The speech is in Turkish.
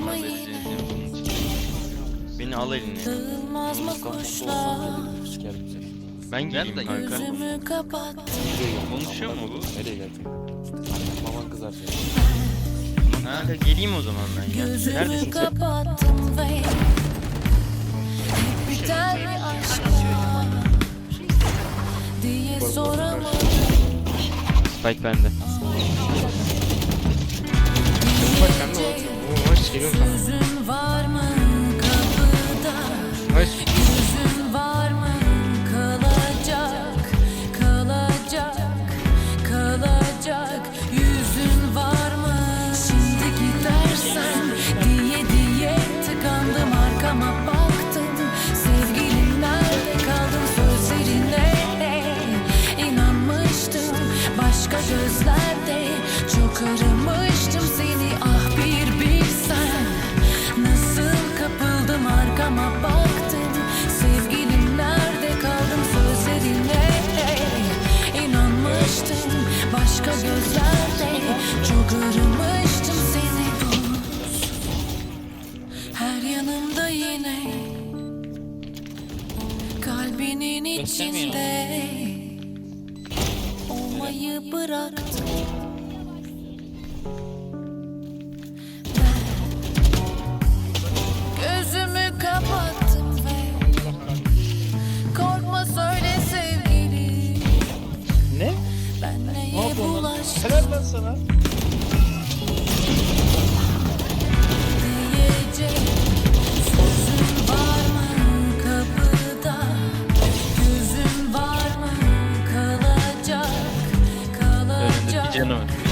Edeceğim bunun için. Beni al eline. Dağılmaz mı kuşlar. Ben geleyim de kanka. Gözümü kapat Konuşuyor mu bu? Nereye geldin? Maman kızar seni. Kanka geleyim o zaman ben ya. Gözümü Neredesin sen? kapattım ve Hep biter mi aşklar Diye soramadım Spike bende. Kaldın? Sözlerine inanmıştım. Başka gözlerde çok aramıştım gözlerde Çok aramıştım seni. Her yanımda yine Kalbinin içinde Olmayı bıraktım Helal lan sana. Önümde.